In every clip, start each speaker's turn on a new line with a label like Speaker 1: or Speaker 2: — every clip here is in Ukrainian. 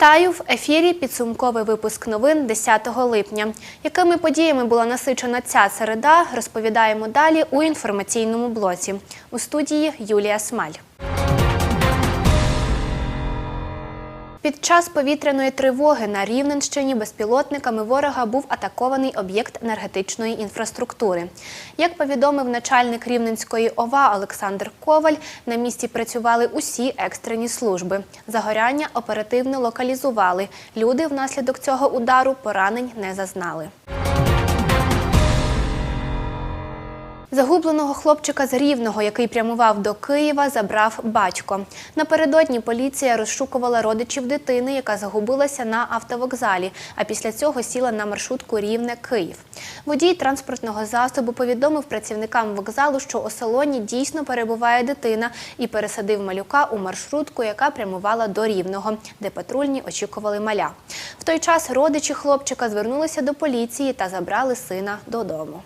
Speaker 1: Вітаю в ефірі. Підсумковий випуск новин 10 липня. Якими подіями була насичена ця середа, розповідаємо далі у інформаційному блоці. У студії Юлія Смаль. Під час повітряної тривоги на Рівненщині безпілотниками ворога був атакований об'єкт енергетичної інфраструктури. Як повідомив начальник Рівненської ОВА Олександр Коваль, на місці працювали усі екстрені служби. Загоряння оперативно локалізували. Люди внаслідок цього удару поранень не зазнали. Загубленого хлопчика з Рівного, який прямував до Києва, забрав батько. Напередодні поліція розшукувала родичів дитини, яка загубилася на автовокзалі, а після цього сіла на маршрутку Рівне-Київ. Водій транспортного засобу повідомив працівникам вокзалу, що у салоні дійсно перебуває дитина, і пересадив малюка у маршрутку, яка прямувала до Рівного, де патрульні очікували маля. В той час родичі хлопчика звернулися до поліції та забрали сина додому.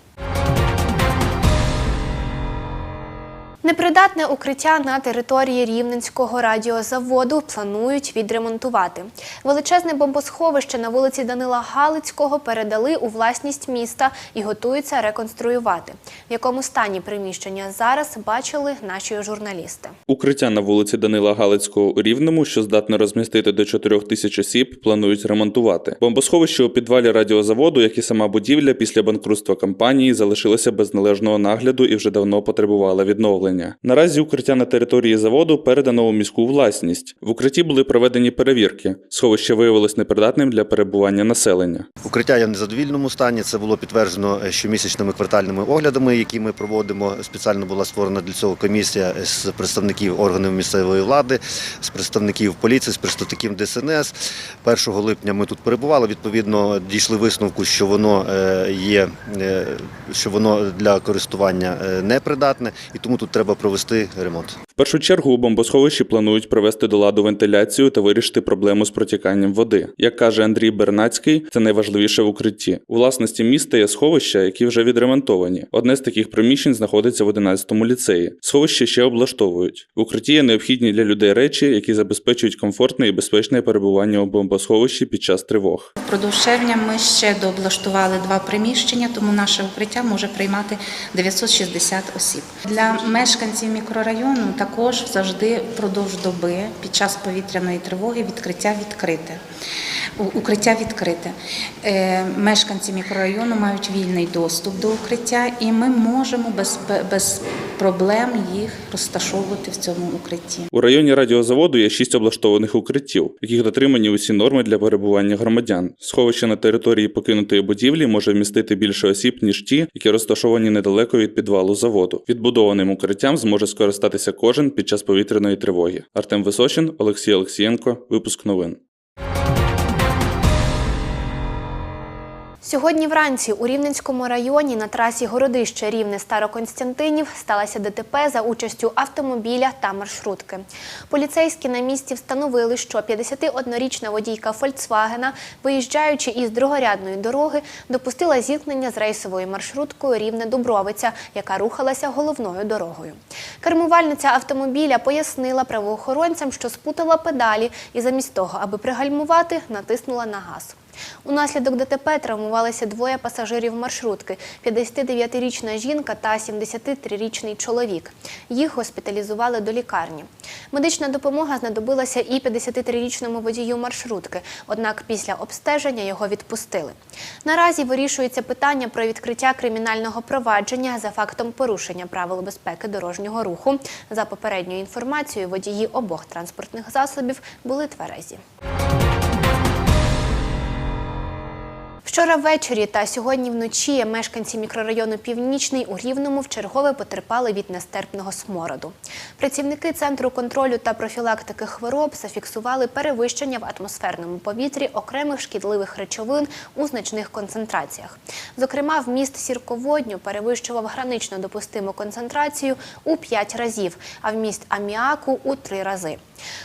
Speaker 1: Непридатне укриття на території Рівненського радіозаводу планують відремонтувати. Величезне бомбосховище на вулиці Данила Галицького передали у власність міста і готуються реконструювати. В якому стані приміщення зараз бачили наші журналісти.
Speaker 2: Укриття на вулиці Данила Галицького у Рівному, що здатне розмістити до 4 тисяч осіб, планують ремонтувати. Бомбосховище у підвалі радіозаводу, як і сама будівля, після банкрутства компанії залишилося без належного нагляду і вже давно потребувало відновлення. Наразі укриття на території заводу передано у міську власність. В укритті були проведені перевірки. Сховище виявилось непридатним для перебування населення.
Speaker 3: Укриття є в незадовільному стані. Це було підтверджено е, щомісячними квартальними оглядами, які ми проводимо. Спеціально була створена для цього комісія з представників органів місцевої влади, з представників поліції, з представників ДСНС. 1 липня ми тут перебували. Відповідно, дійшли висновку, що воно е, є, е, що воно для користування непридатне, і тому тут треба провести ремонт.
Speaker 2: В першу чергу у бомбосховищі планують привести до ладу вентиляцію та вирішити проблему з протіканням води. Як каже Андрій Бернацький, це найважливіше в укритті. У власності міста є сховища, які вже відремонтовані. Одне з таких приміщень знаходиться в 11-му ліцеї. Сховище ще облаштовують. В укритті є необхідні для людей речі, які забезпечують комфортне і безпечне перебування у бомбосховищі під час тривог.
Speaker 4: Впродовж червня ми ще дооблаштували два приміщення, тому наше укриття може приймати 960 осіб. Для мешканців мікрорайону також завжди впродовж доби під час повітряної тривоги відкриття відкрите. Укриття відкрите. Е, Мешканці мікрорайону мають вільний доступ до укриття, і ми можемо без, без проблем їх розташовувати в цьому укритті.
Speaker 2: У районі радіозаводу є шість облаштованих укриттів, в яких дотримані усі норми для перебування громадян. Сховище на території покинутої будівлі може вмістити більше осіб, ніж ті, які розташовані недалеко від підвалу заводу. Відбудованим укриттям зможе скористатися кожен під час повітряної тривоги. Артем Височин, Олексій Олексієнко. Випуск новин.
Speaker 1: Сьогодні вранці у Рівненському районі на трасі Городище Рівне Староконстянтинів сталося ДТП за участю автомобіля та маршрутки. Поліцейські на місці встановили, що 51-річна водійка Фольксвагена, виїжджаючи із другорядної дороги, допустила зіткнення з рейсовою маршруткою Рівне Дубровиця, яка рухалася головною дорогою. Кермувальниця автомобіля пояснила правоохоронцям, що спутала педалі і замість того, аби пригальмувати, натиснула на газ. Унаслідок ДТП травмувалися двоє пасажирів маршрутки – 59-річна жінка та 73-річний чоловік. Їх госпіталізували до лікарні. Медична допомога знадобилася і 53-річному водію маршрутки, однак після обстеження його відпустили. Наразі вирішується питання про відкриття кримінального провадження за фактом порушення правил безпеки дорожнього руху. За попередньою інформацією, водії обох транспортних засобів були тверезі. Вчора ввечері та сьогодні вночі мешканці мікрорайону Північний у Рівному вчергове потерпали від нестерпного смороду. Працівники Центру контролю та профілактики хвороб зафіксували перевищення в атмосферному повітрі окремих шкідливих речовин у значних концентраціях. Зокрема, вміст сірководню перевищував гранично допустиму концентрацію у 5 разів, а вміст аміаку у 3 рази.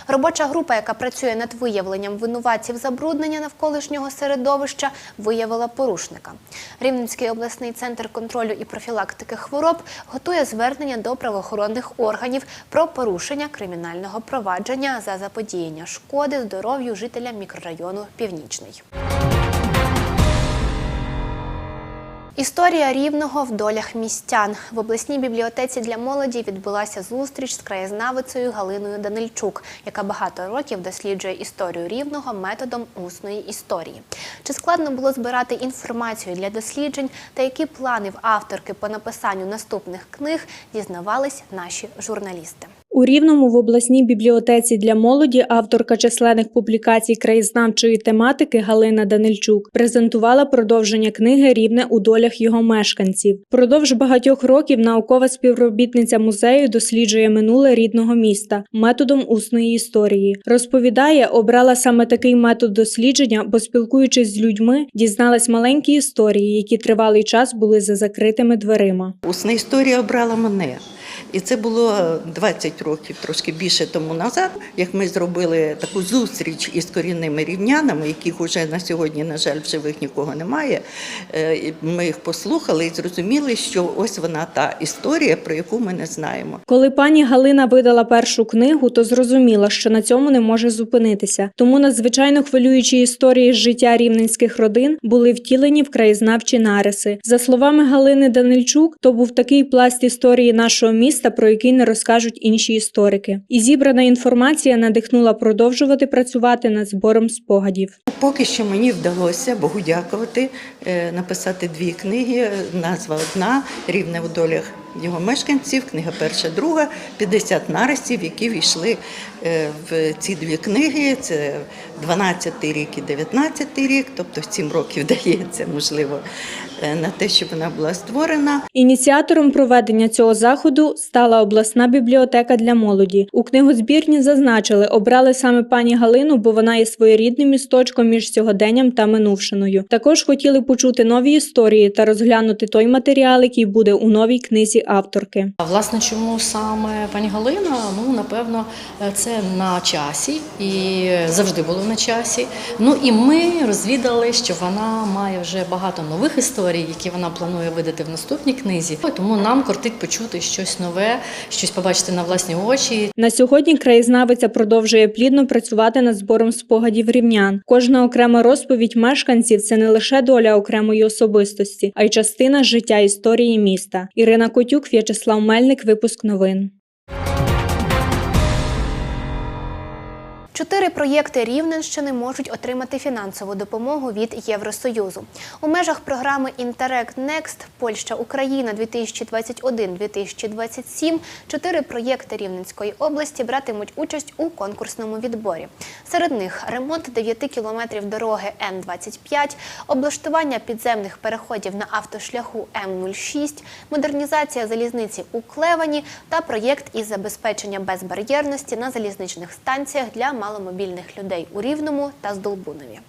Speaker 1: Робоча група, яка працює над виявленням винуватців забруднення навколишнього середовища, виявила порушника. Рівненський обласний центр контролю і профілактики хвороб готує звернення до правоохоронних органів про порушення кримінального провадження за заподіяння шкоди здоров'ю жителям мікрорайону Північний. Історія рівного в долях містян в обласній бібліотеці для молоді відбулася зустріч з краєзнавицею Галиною Данильчук, яка багато років досліджує історію рівного методом усної історії. Чи складно було збирати інформацію для досліджень та які плани в авторки по написанню наступних книг дізнавались наші журналісти.
Speaker 5: У Рівному в обласній бібліотеці для молоді авторка численних публікацій краєзнавчої тематики Галина Данильчук презентувала продовження книги Рівне у долях його мешканців. Продовж багатьох років наукова співробітниця музею досліджує минуле рідного міста методом усної історії. Розповідає, обрала саме такий метод дослідження, бо спілкуючись з людьми, дізналась маленькі історії, які тривалий час були за закритими дверима.
Speaker 6: Усна історія обрала мене. І це було 20 років, трошки більше тому назад, як ми зробили таку зустріч із корінними рівнянами, яких уже на сьогодні, на жаль, в живих нікого немає. Е, Ми їх послухали і зрозуміли, що ось вона та історія, про яку ми не знаємо.
Speaker 5: Коли пані Галина видала першу книгу, то зрозуміла, що на цьому не може зупинитися. Тому надзвичайно хвилюючі історії з життя рівненських родин були втілені в краєзнавчі нариси. За словами Галини Данильчук, то був такий пласт історії нашого міста, про який не розкажуть інші історики. І зібрана інформація надихнула продовжувати працювати над збором спогадів.
Speaker 6: Поки що мені вдалося Богу дякувати, е, написати дві книги. Назва одна Рівне в долях його мешканців. Книга перша, друга, 50 нарисів, які війшли е, в ці дві книги. Це 12 рік і 19 рік, тобто 7 років дається, можливо, на те, щоб вона була створена.
Speaker 5: Ініціатором проведення цього заходу стала обласна бібліотека для молоді. У книгозбірні зазначили, обрали саме пані Галину, бо вона є своєрідним місточком між сьогоденням та минувшиною. Також хотіли почути нові історії та розглянути той матеріал, який буде у новій книзі авторки.
Speaker 7: А власне, чому саме пані Галина? Ну напевно, це на часі і завжди було на часі. Ну і ми розвідали, що вона має вже багато нових історій, які вона планує видати в наступній книзі. Тому нам кортить почути щось нове, щось побачити на власні очі.
Speaker 5: На сьогодні краєзнавиця продовжує плідно працювати над збором спогадів рівнян. Кожна окрема розповідь мешканців це не лише доля окремої особистості, а й частина життя історії міста. Ірина Котюк, В'ячеслав Мельник, випуск новин.
Speaker 1: Чотири проєкти Рівненщини можуть отримати фінансову допомогу від Євросоюзу. У межах програми Інтерект Next Польща Україна 2021-2027 чотири проєкти Рівненської області братимуть участь у конкурсному відборі. Серед них ремонт 9 кілометрів дороги Н-25, облаштування підземних переходів на автошляху М-06, модернізація залізниці у Клевані та проєкт із забезпечення безбар'єрності на залізничних станціях для маломобільних людей у Рівному та Здолбунові.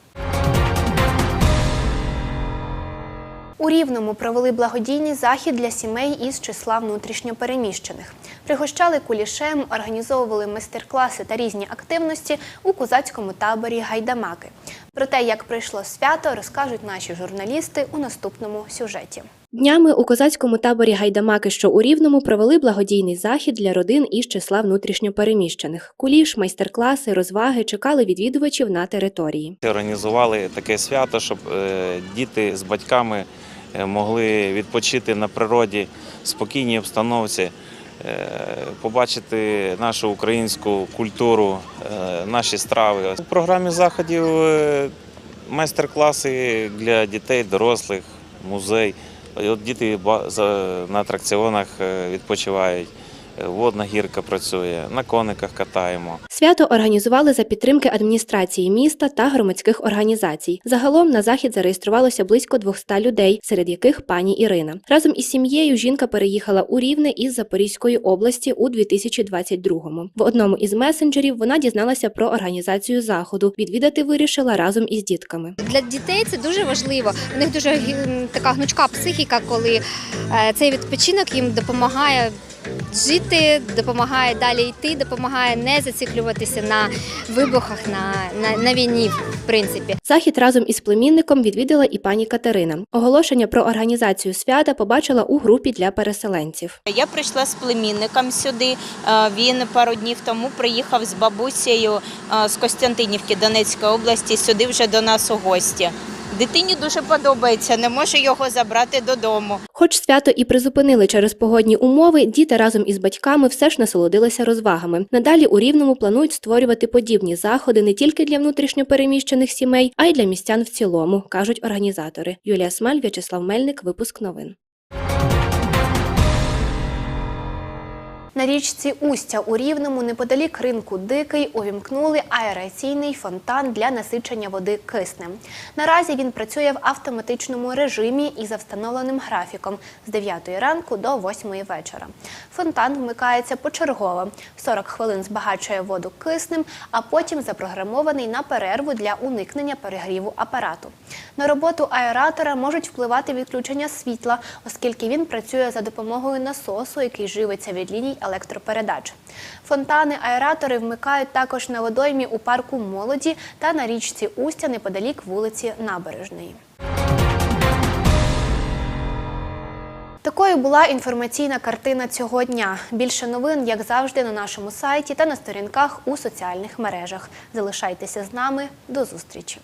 Speaker 1: У Рівному провели благодійний захід для сімей із числа внутрішньопереміщених. Пригощали кулішем, організовували майстер-класи та різні активності у козацькому таборі Гайдамаки. Про те, як прийшло свято, розкажуть наші журналісти у наступному сюжеті.
Speaker 8: Днями у козацькому таборі Гайдамаки, що у Рівному, провели благодійний захід для родин із числа внутрішньопереміщених. Куліш, майстер-класи, розваги чекали відвідувачів на території.
Speaker 9: Організували таке свято, щоб е, діти з батьками е, могли відпочити на природі спокійній обстановці, е, побачити нашу українську культуру, наші страви. У програмі заходів майстер-класи для дітей, дорослих, музей. От діти на атракціонах е, відпочивають, водна гірка працює, на кониках катаємо.
Speaker 8: Свято організували за підтримки адміністрації міста та громадських організацій. Загалом на захід зареєструвалося близько 200 людей, серед яких пані Ірина. Разом із сім'єю жінка переїхала у Рівне із Запорізької області у 2022-му. В одному із месенджерів вона дізналася про організацію заходу. Відвідати вирішила разом із дітками.
Speaker 10: Для дітей це дуже важливо. У них дуже така гнучка психіка, коли е, цей відпочинок їм допомагає жити, допомагає далі йти, допомагає не зациклюватися на вибухах, на, на, на війні, в принципі.
Speaker 8: Захід разом із племінником відвідала і пані Катерина. Оголошення про організацію свята побачила у групі для переселенців.
Speaker 11: Я прийшла з племінником сюди. Е, Він пару днів тому приїхав з бабусею е, з Костянтинівки Донецької області сюди вже до нас у гості. Дитині дуже подобається, не може його забрати додому.
Speaker 8: Хоч свято і призупинили через погодні умови, діти разом із батьками все ж насолодилися розвагами. Надалі у Рівному планують створювати подібні заходи не тільки для внутрішньопереміщених сімей, а й для містян в цілому, кажуть організатори. Юлія Смаль, В'ячеслав Мельник, випуск новин.
Speaker 1: На річці Устя у Рівному неподалік ринку Дикий увімкнули аераційний фонтан для насичення води киснем. Наразі він працює в автоматичному режимі і за встановленим графіком з 9 ранку до 8 вечора. Фонтан вмикається почергово. 40 хвилин збагачує воду киснем, а потім запрограмований на перерву для уникнення перегріву апарату. На роботу аератора можуть впливати відключення світла, оскільки він працює за допомогою насосу, який живиться від ліній електропередач. Фонтани-аератори вмикають також на водоймі у парку молоді та на річці Устя неподалік вулиці Набережної. Такою була інформаційна картина цього дня. Більше новин, як завжди, на нашому сайті та на сторінках у соціальних мережах. Залишайтеся з нами. До зустрічі!